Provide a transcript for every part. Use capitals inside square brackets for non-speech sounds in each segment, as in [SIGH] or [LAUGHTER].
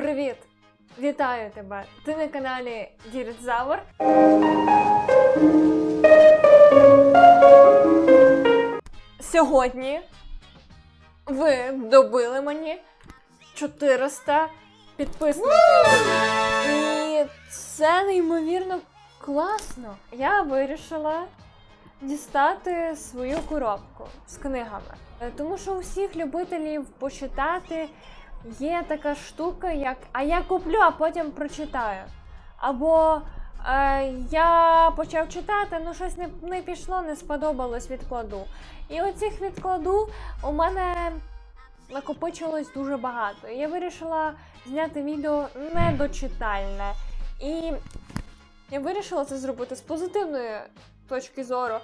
Привіт! Вітаю тебе! Ти на каналі Дірзавр. Сьогодні ви добили мені 400 підписників. І це неймовірно класно. Я вирішила дістати свою коробку з книгами. Е, Тому що у всіх любителів почитати є така штука, як а я куплю, а потім прочитаю. Або е, я почав читати, ну щось не, не пішло, не сподобалось, відкладу. І оцих відкладу у мене накопичилось дуже багато. Я вирішила зняти відео недочитальне. І я вирішила це зробити з позитивної точки зору.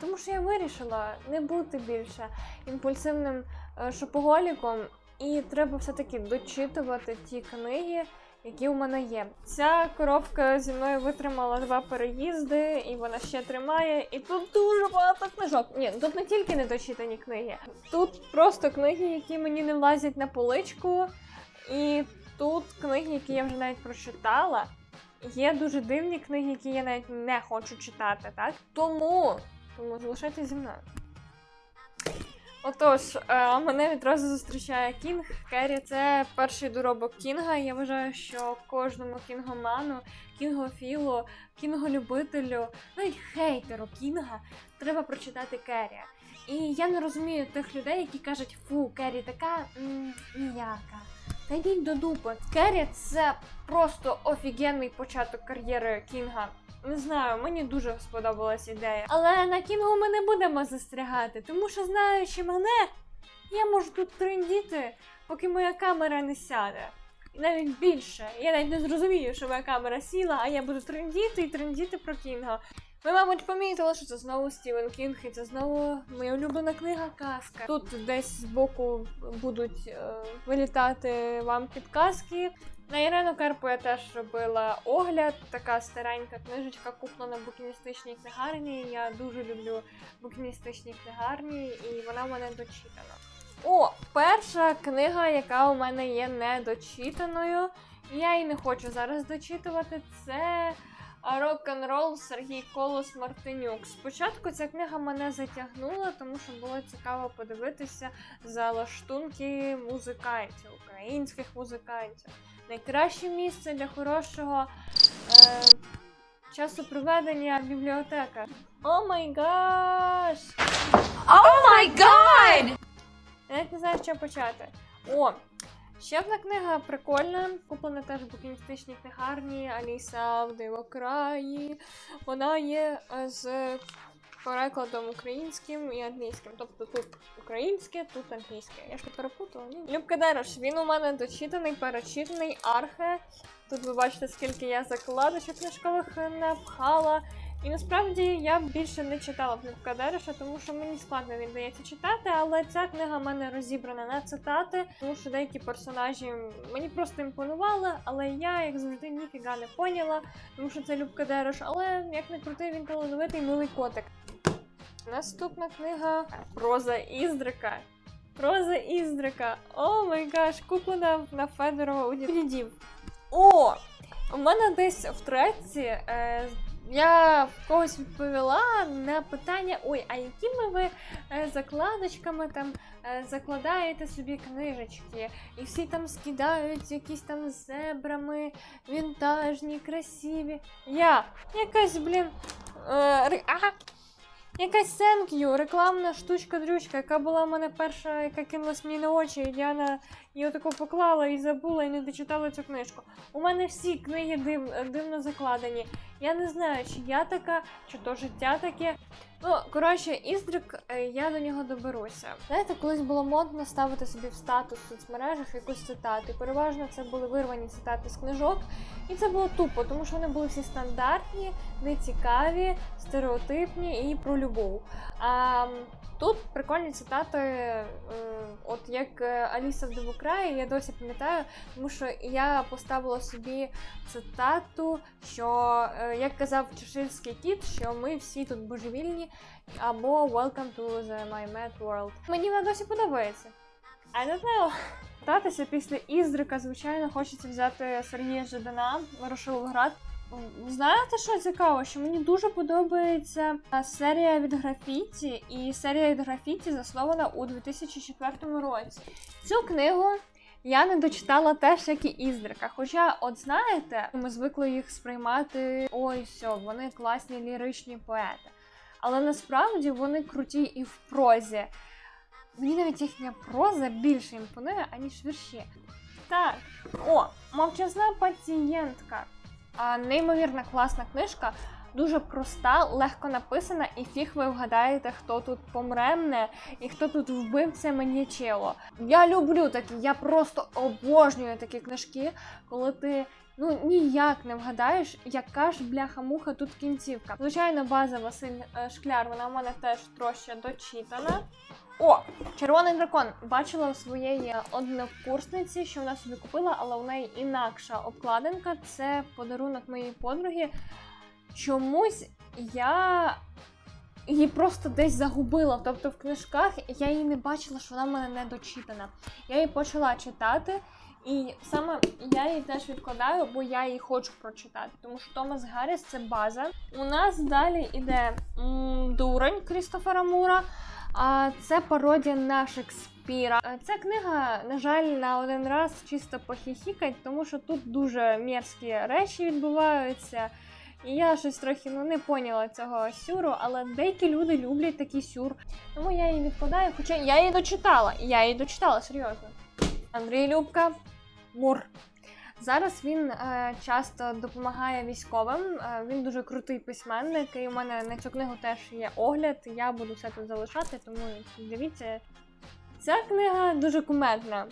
Тому що я вирішила не бути більше імпульсивним е, шопоголіком, і треба все-таки дочитувати ті книги, які у мене є. Ця коробка зі мною витримала два переїзди, і вона ще тримає. І тут дуже багато книжок. Ні, тут не тільки недочитані книги, тут просто книги, які мені не влазять на поличку. І тут книги, які я вже навіть прочитала. Є дуже дивні книги, які я навіть не хочу читати, так? Тому, тому залишайтесь зі мною. Отож, е, мене відразу зустрічає Кінг. Керрі це перший доробок Кінга. Я вважаю, що кожному кінгоману, кінгофілу, кінголюбителю, навіть хейтеру Кінга треба прочитати Керрі. І я не розумію тих людей, які кажуть, фу, Керрі така ніяка. Та йдіть до дупи. Керрі це просто офігенний початок кар'єри Кінга. Не знаю, мені дуже сподобалась ідея. Але на Кінгу ми не будемо застрягати, тому що знаючи мене, я можу тут трендіти, поки моя камера не сяде. І навіть більше. Я навіть не зрозумію, що моя камера сіла, а я буду трендіти і трендіти про Кінга. Ви, мабуть, помітили, що це знову Стівен Кінг, і це знову моя улюблена книга казка. Тут десь збоку будуть е, вилітати вам підказки. На Ірену Карпу я теж робила огляд, така старенька книжечка, куплена в букіністичній книгарні. Я дуже люблю букіністичні книгарні, і вона в мене дочитана. О, перша книга, яка у мене є недочитаною. Я її не хочу зараз дочитувати. Це Рок-н-рол Сергій Колос Мартинюк. Спочатку ця книга мене затягнула, тому що було цікаво подивитися за лаштунки музикантів, українських музикантів. Найкраще місце для хорошого е, часу проведення бібліотека. О май гаш! Oh my god! Знаю, чого почати. О, ще одна книга прикольна, куплена теж в букіністичній книгарні Аліса в Дивокраї. Вона є е, з перекладом українським і англійським. Тобто тут українське, тут англійське. Я ж не перепутала, ні? Любка Дерош, він у мене дочитаний, перечитаний, архе. Тут ви бачите, скільки я закладочок книжкових напхала. І насправді я більше не читала Любка Дереша, тому що мені складно він дається читати, але ця книга в мене розібрана на цитати, тому що деякі персонажі мені просто імпонували, але я, як завжди, ніфіга не поняла, тому що це Любка Дереш, але як не крутий, він талановитий милий котик. Наступна книга Проза Іздрика. Проза Іздрика. О май гаш, куплена на Федорова у дідів. О! У мене десь в треці е, я в когось відповіла на питання: ой, а якими ви е, закладочками там е, закладаєте собі книжечки? І всі там скидають якісь там зебрами, вінтажні, красиві. Я якась, блін. Е, а! Якась Сенк'ю, рекламна штучка-дрючка, яка була в мене перша, яка кинулась мені на очі, і Діана її отаку поклала і забула, і не дочитала цю книжку. У мене всі книги див, дивно закладені. Я не знаю, чи я така, чи то життя таке. Ну, коротше, Іздрик, е, я до нього доберуся. Знаєте, колись було модно ставити собі в статус в соцмережах якусь цитату. Переважно це були вирвані цитати з книжок. І це було тупо, тому що вони були всі стандартні, нецікаві, стереотипні і про любов. А тут прикольні цитати, е, от як е, Аліса в Дивокраї, я досі пам'ятаю, тому що я поставила собі цитату, що е, як казав Чеширський кіт, що ми всі тут божевільні, або Welcome to the My Mad World. Мені вона досі подобається. I don't know. після Іздрика, звичайно, хочеться взяти Сергія Жадана, Ворошиловград. Знаєте, що цікаво? Що мені дуже подобається серія від графіті, і серія від графіті заснована у 2004 році. Цю книгу я не дочитала теж, як і Іздрика. Хоча, от знаєте, ми звикли їх сприймати ой, все, вони класні ліричні поети. Але насправді вони круті і в прозі. Мені навіть їхня проза більше імпонує, аніж вірші. Так, о, мовчазна пацієнтка. Неймовірна класна книжка, дуже проста, легко написана, і фіг ви вгадаєте, хто тут помремне і хто тут вбивця маньячело. Я люблю такі, я просто обожнюю такі книжки, коли ти. Ну ніяк не вгадаєш, яка ж бляха-муха тут кінцівка. Звичайно, база Василь е, Шкляр, вона в мене теж трошки дочитана. О, червоний дракон. Бачила у своєї однокурсниці, що вона собі купила, але у неї інакша обкладинка. Це подарунок моєї подруги. Чомусь я її просто десь загубила. Тобто в книжках я її не бачила, що вона в мене не дочитана. Я її почала читати. І саме я її теж відкладаю, бо я її хочу прочитати. Тому що Томас Гарріс це база. У нас далі іде м, Дурень Крістофера Мура. А це пародія на Шекспіра. Е, Ця книга, на жаль, на один раз чисто похихікать, тому що тут дуже мерзкі речі відбуваються. І я щось трохи ну, не поняла цього сюру, але деякі люди люблять такий сюр. Тому я її відкладаю, хоча я її дочитала. Я її дочитала, серйозно. Андрій Любка, Мур. Зараз він е, часто допомагає військовим. Е, він дуже крутий письменник, і у мене на цю книгу теж є огляд. Я буду все тут залишати, тому дивіться. Ця книга дуже кумедна.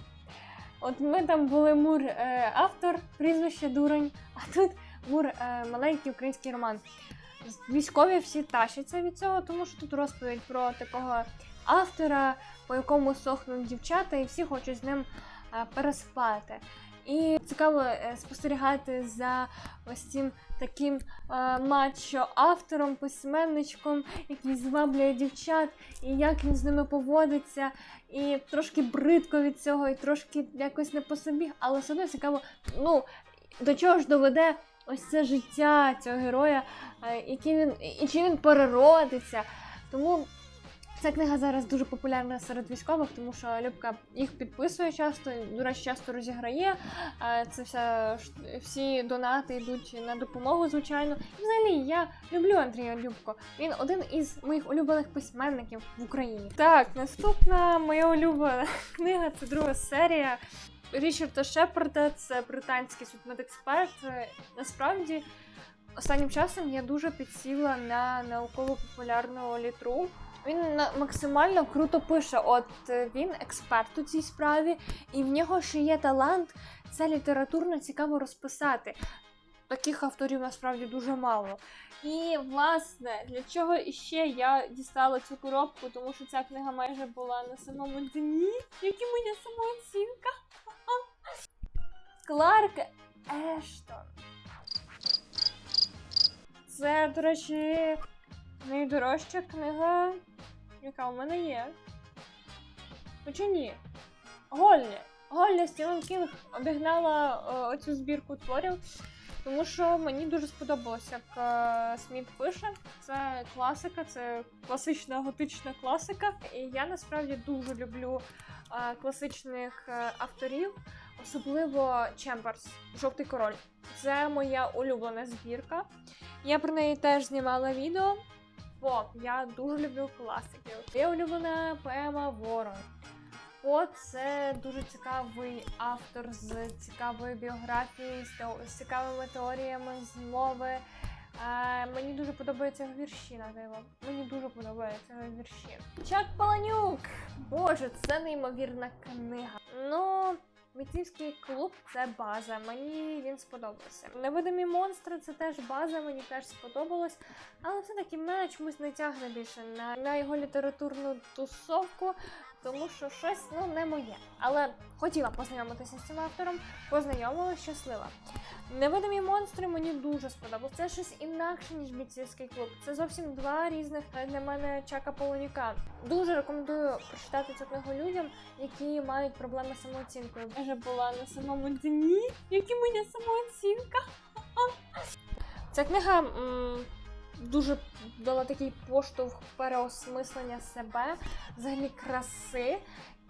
От ми там були Мур е, автор, прізвище Дурень, а тут Мур е, маленький український роман. Військові всі тащаться від цього, тому що тут розповідь про такого автора, по якому сохнуть дівчата, і всі хочуть з ним е, переспати. І цікаво е, спостерігати за ось цим таким е, мачо автором, письменничком, який зваблює дівчат, і як він з ними поводиться, і трошки бридко від цього, і трошки якось не по собі, але все одно цікаво, ну до чого ж доведе ось це життя цього героя, е, який він і чи він переродиться. Тому ця книга зараз дуже популярна серед військових, тому що Любка їх підписує часто, до речі, часто розіграє. Це вся всі донати йдуть на допомогу, звичайно. І взагалі я люблю Андрія Любко. Він один із моїх улюблених письменників в Україні. Так, наступна моя улюблена [LAUGHS] книга це друга серія. Річарда Шепарда, це британський судмедексперт. Насправді, останнім часом я дуже підсіла на науково-популярну літру. Він максимально круто пише. От е, він експерт у цій справі, і в нього ще є талант це літературно цікаво розписати. Таких авторів насправді дуже мало. І власне для чого іще я дістала цю коробку, тому що ця книга майже була на самому дні, як і моя самооцінка. Кларк Ештон. Це, до речі, найдорожча книга, яка у мене є. Хоча ні. Голлі. Голлі Стівен Кінг обігнала е, оцю збірку творів, тому що мені дуже сподобалося, як е, Сміт пише. Це класика, це класична готична класика. І я насправді дуже люблю е, класичних е, авторів, особливо Чемберс, Жовтий король. Це моя улюблена збірка. Я про неї теж знімала відео. Бо я дуже люблю класиків. Моя улюблена поема Ворон. О, це дуже цікавий автор з цікавою біографією, з, з цікавими теоріями змови. Е, мені дуже подобаються вірші на диво. Мені дуже подобаються вірші. Чак Паланюк! Боже, це неймовірна книга. Ну, Митцівський клуб це база. Мені він сподобався. Невидимі монстри це теж база, мені теж сподобалось. Але все-таки мене чомусь не тягне більше на, на його літературну тусовку. Тому що щось ну не моє. Але хотіла познайомитися з цим автором, познайомилася щаслива. Невидимі монстри мені дуже сподобалось. Це щось інакше, ніж бійцівський клуб. Це зовсім два різних для мене чака полоніка. Дуже рекомендую прочитати цю книгу людям, які мають проблеми з самооцінкою. Я вже була на самому дні, які моя самооцінка. Ця книга м, дуже дала такий поштовх переосмислення себе, взагалі краси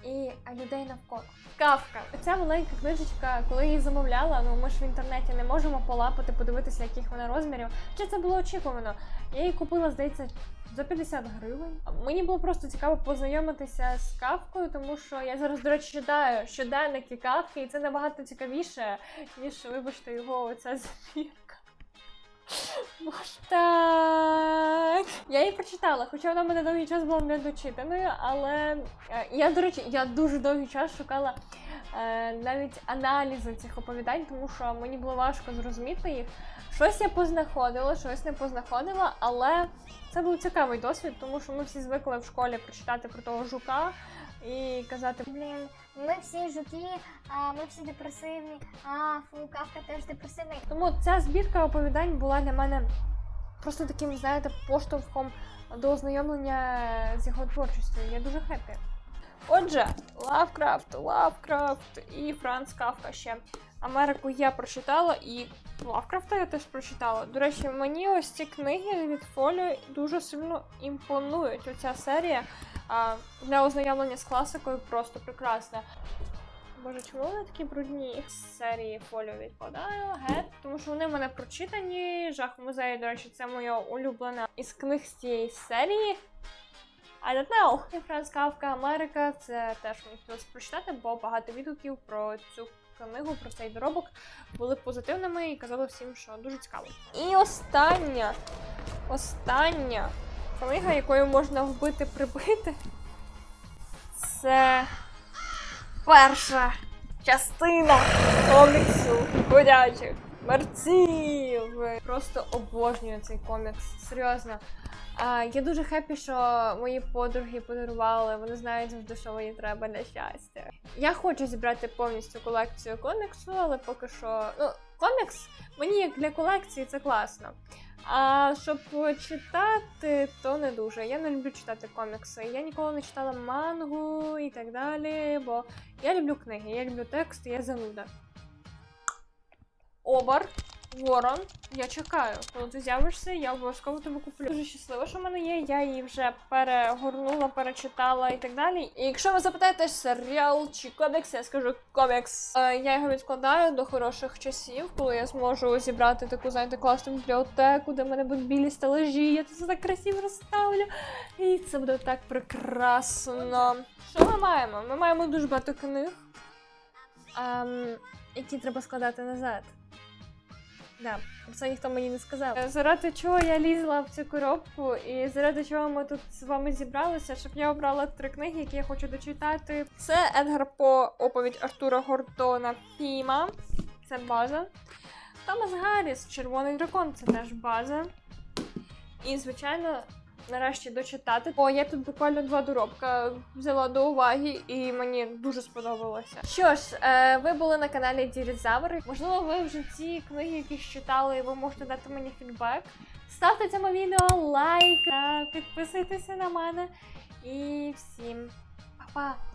і людей навколо. Кавка. Ця маленька книжечка, коли її замовляла, ну ми ж в інтернеті не можемо полапати, подивитися, яких вона розмірів. Чи це було очікувано? Я її купила, здається, за 50 гривень. Мені було просто цікаво познайомитися з кавкою, тому що я зараз, до речі, читаю щоденники кавки, і це набагато цікавіше, ніж, вибачте, його оця [LAUGHS] збірка. Боже. Так. Я її прочитала, хоча вона мене довгий час була недочитаною, але е, я, до речі, я дуже довгий час шукала е, навіть аналізи цих оповідань, тому що мені було важко зрозуміти їх. Щось я познаходила, щось не познаходила, але це був цікавий досвід, тому що ми всі звикли в школі прочитати про того жука і казати, Блін, ми всі жуки, а ми всі депресивні. А, фу, кавка теж депресивний. Тому ця збірка оповідань була для мене просто таким, знаєте, поштовхом до ознайомлення з його творчістю. Я дуже хеппі. Отже, Лавкрафт, Лавкрафт і Франц Кафка ще. Америку я прочитала і Лавкрафта я теж прочитала. До речі, мені ось ці книги від Фоліо дуже сильно імпонують. Оця серія а, для ознайомлення з класикою просто прекрасна. Боже, чому вони такі брудні? З серії фоліо відкладаю, гет, тому що вони в мене прочитані. Жах в музеї, до речі, це моя улюблена із книг з цієї серії. I don't know. Франц Кавка Америка. Це теж мені хотілося прочитати, бо багато відгуків про цю книгу, про цей доробок були позитивними і казали всім, що дуже цікаво. І остання, остання книга, якою можна вбити прибити. Це перша частина коміксу ходячих мерців. Просто обожнюю цей комікс. Серйозно. А, я дуже хеппі, що мої подруги подарували. Вони знають завжди, що мені треба для щастя. Я хочу зібрати повністю колекцію коміксу, але поки що. Ну, комікс мені як для колекції це класно. А щоб читати, то не дуже. Я не люблю читати комікси. Я ніколи не читала мангу і так далі, бо я люблю книги, я люблю текст, я зануда. Обар, Ворон, я чекаю. Коли ти з'явишся, я обов'язково тебе куплю. Дуже щаслива, що в мене є. Я її вже перегорнула, перечитала і так далі. І якщо ви запитаєте серіал чи комікс, я скажу комікс. Е, я його відкладаю до хороших часів, коли я зможу зібрати таку, знаєте, класну бібліотеку, де в мене будуть білі стелажі, я це так красиво розставлю. І це буде так прекрасно. Що ми маємо? Ми маємо дуже багато книг, ем, які треба складати назад. Да, це ніхто мені не сказав. Е, Заради чого я лізла в цю коробку, і заради чого ми тут з вами зібралися, щоб я обрала три книги, які я хочу дочитати. Це Едгар По, оповідь Артура Гордона Фіма. Це база. Томас Гарріс, Червоний дракон, це теж база. І, звичайно, нарешті дочитати. Бо я тут буквально два доробка взяла до уваги, і мені дуже сподобалося. Що ж, е, ви були на каналі Дірізаври. Можливо, ви вже ці книги які читали, ви можете дати мені фідбек. Ставте цьому відео лайк, підписуйтеся на мене. І всім па-па!